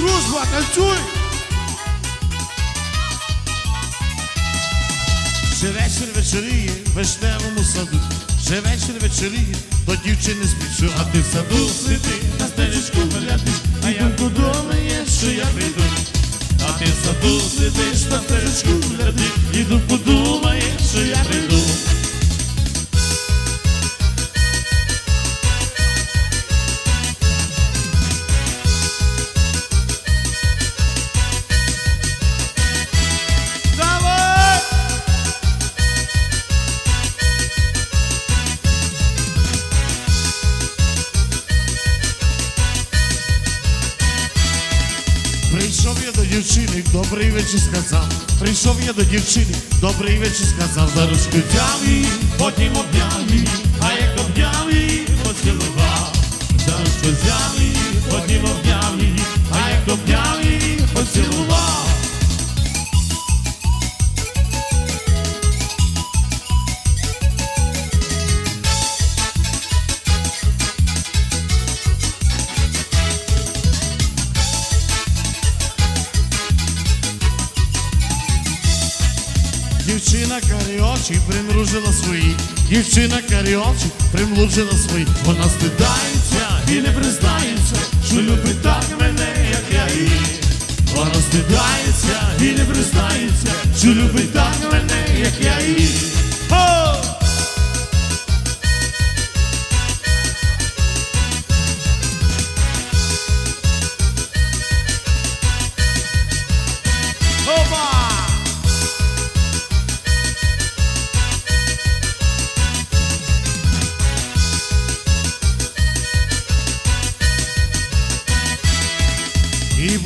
Дружба, танцюй! Ще вечір вечоріє в вишневому саду. Ще вечір вечоріє, до дівчини спішу, а ти в саду сиди, на стежечку Прийшов я до дівчини, добрий вечір сказав. Прийшов я до дівчини, добрий вечір сказав. За ручку її, потім обняв її, а як обняв її, поцілував. За ручку її, потім обняв її, а як обняв її, поцілував. Дівчина карі очі примружила свої, дівчина карі очі примружила свої, вона стидається і не признається, що любить так мене, як я її. Вона стидається і не признається, що любить так мене, як я її.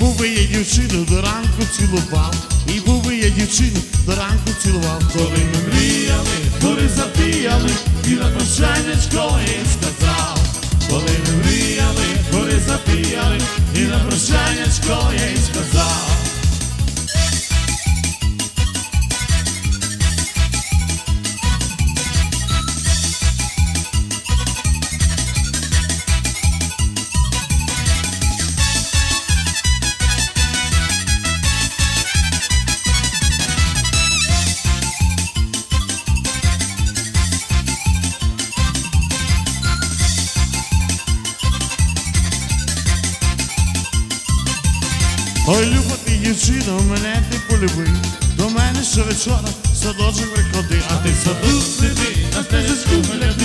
Був би я дівчину до ранку цілував, і був би я дівчину до ранку цілував, коли ми мріяли, коли запіяли, і на прощання їй Ой, любо ти дівчино, мене ти полюби. До мене щовечора вечора садочок приходи, а ти саду сиди, на стежечку. А ти